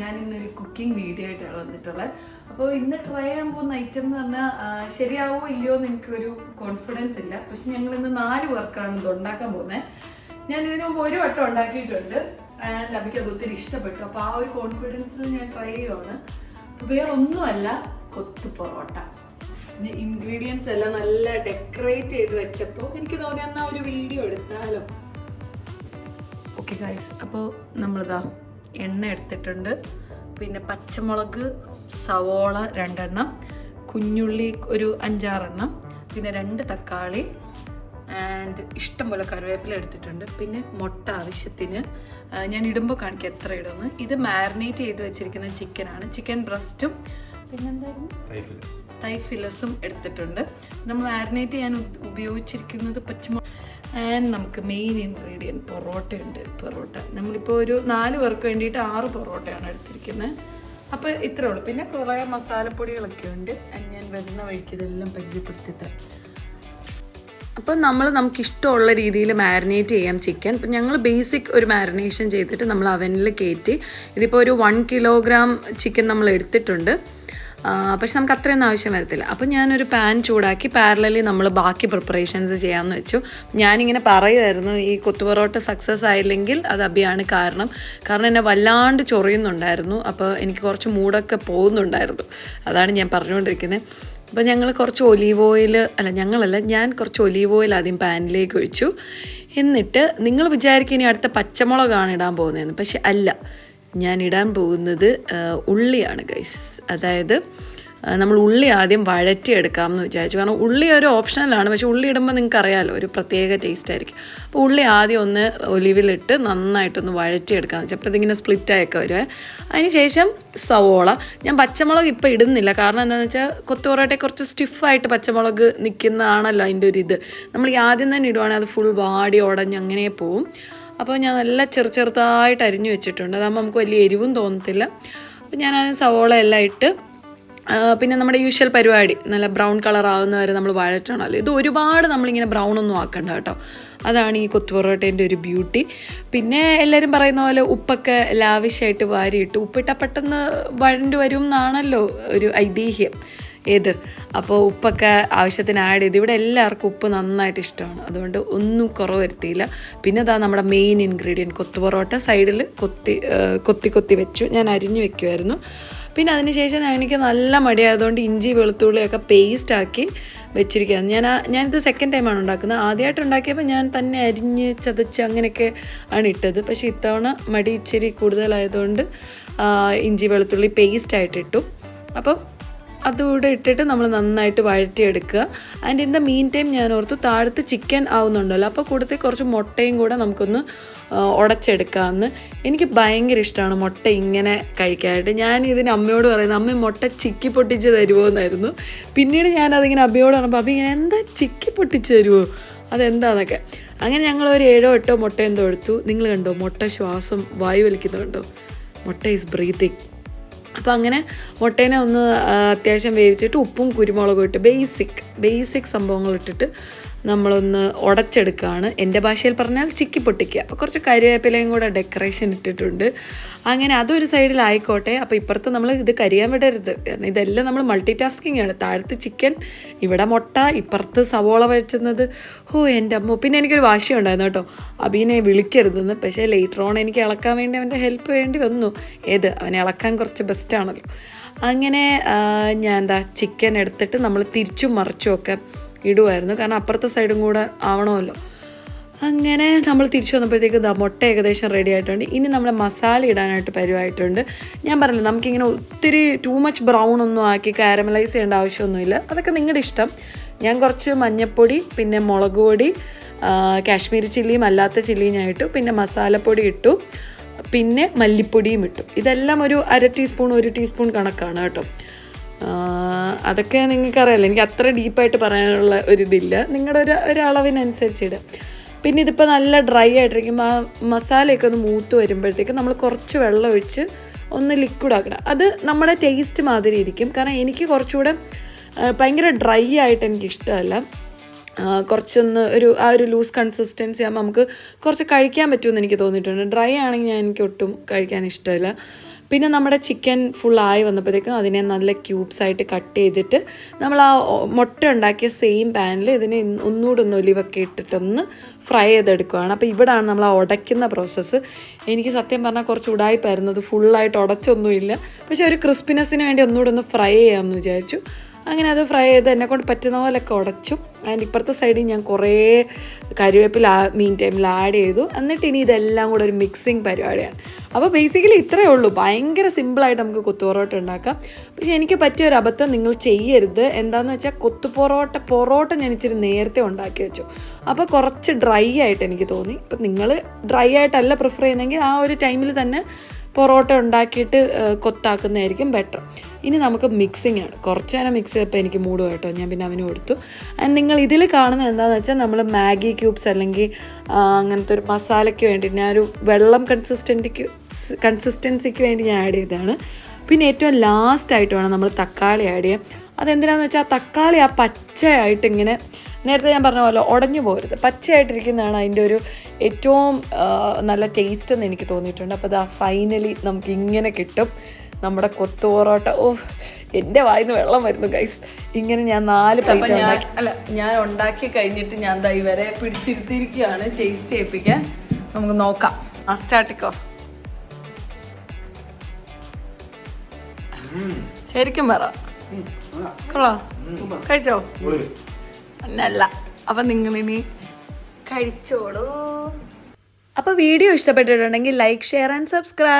ഞാൻ ഇന്നൊരു cooking video ആയിട്ടാണ് വന്നിട്ടുള്ളത്. അപ്പോൾ ഇന്ന് ട്രൈ ചെയ്യാൻ പോകുന്ന ഐറ്റം എന്ന് പറഞ്ഞാൽ ശരിയാവോ ഇല്ലയോ എന്ന് എനിക്കൊരു കോൺഫിഡൻസ് ഇല്ല. പക്ഷെ ഞങ്ങൾ ഇന്ന് നാല് പേർക്കാണ് ഇത് ഉണ്ടാക്കാൻ പോകുന്നത്. ഞാൻ ഇതിനു മുമ്പ് ഒരു വട്ടം ഉണ്ടാക്കിയിട്ടുണ്ട്. ആൻഡ് അത് ഒത്തിരി ഇഷ്ടപ്പെട്ടു. അപ്പോൾ ആ ഒരു കോൺഫിഡൻസിൽ ഞാൻ ട്രൈ ചെയ്യുവാണ്. വേറെ ഒന്നുമല്ല കൊത്തു പൊറോട്ട. ഇൻഗ്രീഡിയൻസ് എല്ലാം നല്ല ഡെക്കറേറ്റ് ചെയ്ത് വെച്ചപ്പോൾ എനിക്ക് തോന്നി ഒരു വീഡിയോ എടുത്താലോ. ഓക്കെ ഗൈസ് അപ്പോൾ നമ്മളിതാ എണ്ണ എടുത്തിട്ടുണ്ട്. പിന്നെ പച്ചമുളക് സവോള രണ്ടെണ്ണം കുഞ്ഞുള്ളി ഒരു അഞ്ചാറെണ്ണം പിന്നെ രണ്ട് തക്കാളി ആൻഡ് ഇഷ്ടം പോലെ കറിവേപ്പില എടുത്തിട്ടുണ്ട്. പിന്നെ മുട്ട ആവശ്യത്തിന് ഞാൻ ഇടുമ്പോൾ കാണിക്കാം എത്ര ഇടുമെന്ന്. ഇത് മാരിനേറ്റ് ചെയ്ത് വെച്ചിരിക്കുന്ന ചിക്കനാണ് ചിക്കൻ ബ്രസ്റ്റും പിന്നെന്തായിരുന്നു? തൈ ഫിലസും എടുത്തിട്ടുണ്ട്. നമ്മൾ മാരിനേറ്റ് ചെയ്യാൻ ഉപയോഗിച്ചിരിക്കുന്നത് പച്ചമുളക് ആൻഡ് നമുക്ക് മെയിൻ ഇൻഗ്രീഡിയന്റ് പൊറോട്ട ഉണ്ട് പൊറോട്ട. നമ്മളിപ്പോൾ ഒരു നാല് പേർക്ക് വേണ്ടിയിട്ട് ആറ് പൊറോട്ടയാണ് എടുത്തിരിക്കുന്നത് അപ്പോൾ ഇത്രേ ഉള്ളൂ. പിന്നെ കുറേ മസാലപ്പൊടികളൊക്കെ ഉണ്ട്. ഞാൻ വരുന്ന വഴിക്ക് ഇതെല്ലാം പരിചയപ്പെടുത്തി തരാം. അപ്പം നമ്മൾ നമുക്ക് ഇഷ്ടമുള്ള രീതിയിൽ മാരിനേറ്റ് ചെയ്യാം ചിക്കൻ അപ്പം ഞങ്ങൾ ബേസിക് ഒരു മാരിനേഷൻ ചെയ്തിട്ട് നമ്മൾ അവനിൽ കയറ്റി ഇതിപ്പോൾ ഒരു വൺ കിലോഗ്രാം ചിക്കൻ നമ്മൾ എടുത്തിട്ടുണ്ട്. പക്ഷെ നമുക്ക് അത്രയൊന്നും ആവശ്യം വരത്തില്ല. അപ്പം ഞാനൊരു പാൻ ചൂടാക്കി പാരലലി നമ്മൾ ബാക്കി പ്രിപ്പറേഷൻസ് ചെയ്യാമെന്ന് വെച്ചു. ഞാനിങ്ങനെ പറയുമായിരുന്നു ഈ കൊത്തുപൊറോട്ട സക്സസ് ആയില്ലെങ്കിൽ അത് അഭിയാണ് കാരണം. കാരണം എന്നെ വല്ലാണ്ട് ചൊറിയുന്നുണ്ടായിരുന്നു. അപ്പോൾ എനിക്ക് കുറച്ച് മൂടൊക്കെ പോകുന്നുണ്ടായിരുന്നു. അതാണ് ഞാൻ പറഞ്ഞുകൊണ്ടിരിക്കുന്നത് അപ്പോൾ ഞങ്ങൾ കുറച്ച് ഒലീവ് ഓയിൽ അല്ല ഞങ്ങളല്ല ഞാൻ കുറച്ച് ഒലീവ് ഓയിൽ ആദ്യം പാനിലേക്ക് ഒഴിച്ചു. എന്നിട്ട് നിങ്ങൾ വിചാരിക്കും ഇനി അടുത്ത പച്ചമുളകാണ് ഇടാൻ പോകുന്നതെന്ന്. പക്ഷെ അല്ല ഞാൻ ഇടാൻ പോകുന്നത് ഉള്ളിയാണ് ഗൈസ് അതായത് നമ്മൾ ഉള്ളി ആദ്യം വഴറ്റിയെടുക്കാം എന്ന് വിചാരിച്ചു. കാരണം ഉള്ളി ഒരു ഓപ്ഷനലാണ് പക്ഷേ ഉള്ളി ഇടുമ്പോൾ നിങ്ങൾക്ക് അറിയാമല്ലോ ഒരു പ്രത്യേക ടേസ്റ്റ് ആയിരിക്കും. അപ്പോൾ ഉള്ളി ആദ്യം ഒന്ന് ഒലിവിലിട്ട് നന്നായിട്ടൊന്ന് വഴറ്റിയെടുക്കാം വെച്ചാൽ അപ്പോൾ ഇതിങ്ങനെ സ്പ്ലിറ്റായൊക്കെ വരുവേ അതിന് ശേഷം സവോള. ഞാൻ പച്ചമുളക് ഇപ്പോൾ ഇടുന്നില്ല. കാരണം എന്താണെന്ന് വെച്ചാൽ കൊത്തുപൊറോട്ടയെ കുറച്ച് സ്റ്റിഫായിട്ട് പച്ചമുളക് നിൽക്കുന്നതാണല്ലോ അതിന്റെ ഒരു ഇത്. നമ്മൾ ഈ ആദ്യം തന്നെ ഇടുവാണെങ്കിൽ അത് ഫുൾ വാടി ഉടഞ്ഞ് അങ്ങനെ പോവും. അപ്പോൾ ഞാൻ നല്ല ചെറു ചെറുതായിട്ട് അരിഞ്ഞു വെച്ചിട്ടുണ്ട്. അതാകുമ്പോൾ നമുക്ക് വലിയ എരിവും തോന്നത്തില്ല. അപ്പോൾ ഞാൻ അതിന് സവോള എല്ലാം ഇട്ട് പിന്നെ നമ്മുടെ യൂഷ്വൽ പരിപാടി നല്ല ബ്രൗൺ കളർ ആവുന്ന വരെ നമ്മൾ വഴറ്റണമല്ലോ. ഇത് ഒരുപാട് നമ്മളിങ്ങനെ ബ്രൗൺ ഒന്നും ആക്കണ്ട കേട്ടോ. അതാണ് ഈ കൊത്തുപൊറോട്ടേന്റെ ഒരു ബ്യൂട്ടി പിന്നെ എല്ലാവരും പറയുന്ന പോലെ ഉപ്പൊക്കെ ലാവിഷായിട്ട് വാരിയിട്ട് ഉപ്പിട്ടാൽ പെട്ടെന്ന് വഴണ്ട് വരും എന്നാണല്ലോ ഒരു ഐതിഹ്യം. ഏത്? അപ്പോൾ ഉപ്പൊക്കെ ആവശ്യത്തിന് ആഡ് ചെയ്ത് ഇവിടെ എല്ലാവർക്കും ഉപ്പ് നന്നായിട്ട് ഇഷ്ടമാണ്. അതുകൊണ്ട് ഒന്നും കുറവ് വരുത്തിയില്ല. പിന്നെ അതാ നമ്മുടെ മെയിൻ ഇൻഗ്രീഡിയന്റ് കൊത്തു പൊറോട്ട. സൈഡിൽ കൊത്തി കൊത്തി കൊത്തി വെച്ചു. ഞാൻ അരിഞ്ഞു വെക്കുമായിരുന്നു പിന്നെ അതിനുശേഷം എനിക്ക് നല്ല മടിയായതുകൊണ്ട് ഇഞ്ചി വെളുത്തുള്ളിയൊക്കെ പേസ്റ്റാക്കി വെച്ചിരിക്കുകയാണ് ഞാൻ ഞാനിത് സെക്കൻഡ് ടൈമാണ് ഉണ്ടാക്കുന്നത്. ആദ്യമായിട്ട് ഉണ്ടാക്കിയപ്പോൾ ഞാൻ തന്നെ അരിഞ്ഞ് ചതച്ച് അങ്ങനെയൊക്കെ ആണ് ഇട്ടത്. പക്ഷേ ഇത്തവണ മടി ഇച്ചിരി കൂടുതലായതുകൊണ്ട് ഇഞ്ചി വെളുത്തുള്ളി പേസ്റ്റ് ആയിട്ട് ഇട്ടു. അപ്പം അതുകൂടെ ഇട്ടിട്ട് നമ്മൾ നന്നായിട്ട് വഴറ്റിയെടുക്കുക. And in the mean time ഞാൻ ഓർത്തു താഴത്ത് ചിക്കൻ ആവുന്നുണ്ടല്ലോ. അപ്പോൾ കൂടുതൽ കുറച്ച് മുട്ടയും കൂടെ നമുക്കൊന്ന് ഉടച്ചെടുക്കാമെന്ന് എനിക്ക് ഭയങ്കര ഇഷ്ടമാണ് മുട്ട ഇങ്ങനെ കഴിക്കാനായിട്ട്. ഞാൻ ഇതിന് അമ്മയോട് പറയുന്നത് അമ്മ മുട്ട ചിക്കി പൊട്ടിച്ച് തരുമോ എന്നായിരുന്നു. പിന്നീട് ഞാൻ അതിങ്ങനെ അമ്മയോട് പറഞ്ഞപ്പോൾ അമ്മ ഇങ്ങനെ എന്താ ചിക്കി പൊട്ടിച്ച് തരുമോ അതെന്താന്നൊക്കെ. അങ്ങനെ ഞങ്ങൾ ഒരു ഏഴോ എട്ടോ മുട്ട എന്തോ എടുത്തു. നിങ്ങൾ കണ്ടോ മുട്ട ശ്വാസം വായു വലിക്കുന്നുണ്ടോ? മുട്ട ഈസ് ബ്രീത്തിങ് അപ്പോൾ അങ്ങനെ മുട്ടേനെ ഒന്ന് അത്യാവശ്യം വേവിച്ചിട്ട് ഉപ്പും കുരുമുളകും ഇട്ട് ബേസിക് ബേസിക് സംഭവങ്ങൾ ഇട്ടിട്ട് നമ്മളൊന്ന് ഉടച്ചെടുക്കുകയാണ്. എന്റെ ഭാഷയിൽ പറഞ്ഞാൽ ചിക്കി പൊട്ടിക്കുക. അപ്പോൾ കുറച്ച് കരിവേപ്പിലയും കൂടെ ഡെക്കറേഷൻ ഇട്ടിട്ടുണ്ട്. അങ്ങനെ അതൊരു സൈഡിലായിക്കോട്ടെ അപ്പോൾ ഇപ്പുറത്ത് നമ്മൾ ഇത് കരിയാൻ വിടരുത്. കാരണം ഇതെല്ലാം നമ്മൾ മൾട്ടി ടാസ്കിങ് ആണ്. താഴത്ത് ചിക്കൻ ഇവിടെ മുട്ട ഇപ്പുറത്ത് സവോള വെച്ചുന്നത് ഓ എന്റെ അമ്മ. പിന്നെ എനിക്കൊരു വാശിയുണ്ടായിരുന്നു കേട്ടോ. അബീനെ വിളിക്കരുതെന്ന്. പക്ഷേ ലേറ്റർ ഓൺ എനിക്ക് ഇളക്കാൻ വേണ്ടി അവന്റെ ഹെൽപ്പ് വേണ്ടി വന്നു. ഏത്? അവനെ ഇളക്കാൻ കുറച്ച് ബെസ്റ്റാണല്ലോ അങ്ങനെ ഞാൻ എന്താ ചിക്കൻ എടുത്തിട്ട് നമ്മൾ തിരിച്ചും മറിച്ചും ഒക്കെ ഇടുമായിരുന്നു കാരണം അപ്പുറത്തെ സൈഡും കൂടെ ആവണമല്ലോ. അങ്ങനെ നമ്മൾ തിരിച്ചു വന്നപ്പോഴത്തേക്ക് മുട്ട ഏകദേശം റെഡി ആയിട്ടുണ്ട്. ഇനി നമ്മൾ മസാല ഇടാനായിട്ട് പരുവായിട്ടുണ്ട് ഞാൻ പറഞ്ഞില്ല നമുക്കിങ്ങനെ ഒത്തിരി ടൂ മച്ച് ബ്രൗൺ ഒന്നും ആക്കി കാരമലൈസ് ചെയ്യേണ്ട ആവശ്യമൊന്നുമില്ല. അതൊക്കെ നിങ്ങളുടെ ഇഷ്ടം. ഞാൻ കുറച്ച് മഞ്ഞൾപ്പൊടി പിന്നെ മുളക് പൊടി കാശ്മീരി ചില്ലിയും അല്ലാത്ത ചില്ലിയും ഞാൻ ഇട്ടു. പിന്നെ മസാലപ്പൊടി ഇട്ടു. പിന്നെ മല്ലിപ്പൊടിയും ഇട്ടു. ഇതെല്ലാം ഒരു അര ടീസ്പൂൺ ഒരു ടീസ്പൂൺ കണക്കാണ് കേട്ടോ. അതൊക്കെ നിങ്ങൾക്കറിയാലോ. എനിക്ക് അത്ര ഡീപ്പായിട്ട് പറയാനുള്ള ഒരിതില്ല നിങ്ങളുടെ ഒരു ഒരളവിനനുസരിച്ച് ഇടുക പിന്നെ ഇതിപ്പോൾ നല്ല ഡ്രൈ ആയിട്ടിരിക്കുമ്പോൾ ആ മസാലയൊക്കെ ഒന്ന് മൂത്ത് വരുമ്പോഴത്തേക്ക് നമ്മൾ കുറച്ച് വെള്ളം ഒഴിച്ച് ഒന്ന് ലിക്വിഡ് ആക്കണം. അത് നമ്മുടെ ടേസ്റ്റ് മാതിരി ഇരിക്കും. കാരണം എനിക്ക് കുറച്ചുകൂടെ ഭയങ്കര ഡ്രൈ ആയിട്ട് എനിക്ക് ഇഷ്ടമല്ല. കുറച്ചൊന്ന് ഒരു ആ ഒരു ലൂസ് കൺസിസ്റ്റൻസി ആകുമ്പോൾ നമുക്ക് കുറച്ച് കഴിക്കാൻ പറ്റുമെന്ന് എനിക്ക് തോന്നിയിട്ടുണ്ട്. ഡ്രൈ ആണെങ്കിൽ ഞാൻ എനിക്ക് ഒട്ടും കഴിക്കാൻ ഇഷ്ടമില്ല. പിന്നെ നമ്മുടെ ചിക്കൻ ഫുള്ളായി വന്നപ്പോഴത്തേക്കും അതിനെ നല്ല ക്യൂബ്സ് ആയിട്ട് കട്ട് ചെയ്തിട്ട് നമ്മൾ ആ മുട്ട ഉണ്ടാക്കിയ സെയിം പാനിൽ ഇതിനെ ഒന്നുകൂടെ ഒന്ന് ഒലിവൊക്കെ ഇട്ടിട്ടൊന്ന് ഫ്രൈ ചെയ്തെടുക്കുകയാണ് അപ്പോൾ ഇവിടാണ് നമ്മൾ ആ ഉടയ്ക്കുന്ന പ്രോസസ്സ് എനിക്ക് സത്യം പറഞ്ഞാൽ കുറച്ച് ഉടായിപ്പായിരുന്നു അത് ഫുള്ളായിട്ട് ഉടച്ചൊന്നുമില്ല പക്ഷേ ഒരു ക്രിസ്പിനെസ്സിന് വേണ്ടി ഒന്നുകൂടെ ഒന്ന് ഫ്രൈ ചെയ്യാമെന്ന് വിചാരിച്ചു. അങ്ങനെ അത് ഫ്രൈ ചെയ്ത് എന്നെ കൊണ്ട് പറ്റുന്ന പോലെയൊക്കെ ഉടച്ചു. അതിന്റെ ഇപ്പുറത്തെ സൈഡിൽ ഞാൻ കുറേ കറിവേപ്പില മീൻ ടൈമിൽ ആഡ് ചെയ്തു. എന്നിട്ട് ഇനി ഇതെല്ലാം കൂടെ ഒരു മിക്സിങ് പരിപാടിയാണ്. അപ്പോൾ ബേസിക്കലി ഇത്രയേ ഉള്ളൂ. ഭയങ്കര സിമ്പിളായിട്ട് നമുക്ക് കൊത്തു പൊറോട്ട ഉണ്ടാക്കാം. പക്ഷേ എനിക്ക് പറ്റിയ ഒരു അബദ്ധം നിങ്ങൾ ചെയ്യരുത്. എന്താണെന്ന് വെച്ചാൽ കൊത്തു പൊറോട്ട ഞാൻ ഇച്ചിരി നേരത്തെ ഉണ്ടാക്കി വെച്ചു. അപ്പോൾ കുറച്ച് ഡ്രൈ ആയിട്ട് എനിക്ക് തോന്നി. അപ്പം നിങ്ങൾ ഡ്രൈ ആയിട്ടല്ല പ്രിഫർ ചെയ്യുന്നെങ്കിൽ ആ ഒരു ടൈമിൽ തന്നെ പൊറോട്ട ഉണ്ടാക്കിയിട്ട് കൊത്താക്കുന്നതായിരിക്കും ബെറ്റർ ഇനി നമുക്ക് മിക്സിംഗ് ആണ്. കുറച്ച് നേരം മിക്സ് ചെയ്തപ്പോൾ എനിക്ക് മൂട് കേട്ടോ. ഞാൻ പിന്നെ അവന് കൊടുത്തു. ആൻഡ് നിങ്ങൾ ഇതിൽ കാണുന്നത് എന്താണെന്ന് വെച്ചാൽ നമ്മൾ മാഗി ക്യൂബ്സ് അല്ലെങ്കിൽ അങ്ങനത്തെ ഒരു മസാലയ്ക്ക് വേണ്ടി ഞാൻ ഒരു വെള്ളം കൺസിസ്റ്റന്റിക്ക് കൺസിസ്റ്റൻസിക്ക് വേണ്ടി ഞാൻ ആഡ് ചെയ്തതാണ്. പിന്നെ ഏറ്റവും ലാസ്റ്റായിട്ട് വേണം നമ്മൾ തക്കാളി ആഡ് ചെയ്യാൻ. അതെന്തിനാന്ന് വെച്ചാൽ ആ തക്കാളി ആ പച്ചയായിട്ട് ഇങ്ങനെ നേരത്തെ ഞാൻ പറഞ്ഞ പോലെ ഉടഞ്ഞു പോകരുത് പച്ചയായിട്ടിരിക്കുന്നതാണ് അതിന്റെ ഒരു ഏറ്റവും നല്ല ടേസ്റ്റ് എന്ന് എനിക്ക് തോന്നിയിട്ടുണ്ട്. അപ്പോൾ അതാ ഫൈനലി നമുക്ക് ഇങ്ങനെ കിട്ടും. നമ്മുടെ കൊത്തു പൊറോട്ട. ഓ എന്റെ വായിന്ന് വെള്ളം വരുന്നു ഗൈസ് ഇങ്ങനെ ഞാൻ നാല് പ്ലേറ്റ് അല്ല ഞാൻ ഉണ്ടാക്കി കഴിഞ്ഞിട്ട് ഞാൻ ദാ ഇവരെ പിടിച്ചിരുത്തിയിരിക്കുകയാണ്. ടേസ്റ്റ് ചെയ്യിപ്പിക്കാൻ. നമുക്ക് നോക്കാം. ആ സ്റ്റാർട്ടിക്കോ ശരിക്കും പറ. കൊള്ളോ. കഴിച്ചോ? അല്ല അപ്പൊ നിങ്ങളിനി കഴിച്ചോളൂ. അപ്പൊ വീഡിയോ ഇഷ്ടപ്പെട്ടിട്ടുണ്ടെങ്കിൽ ലൈക്ക് ഷെയർ ആൻഡ് സബ്സ്ക്രൈബ്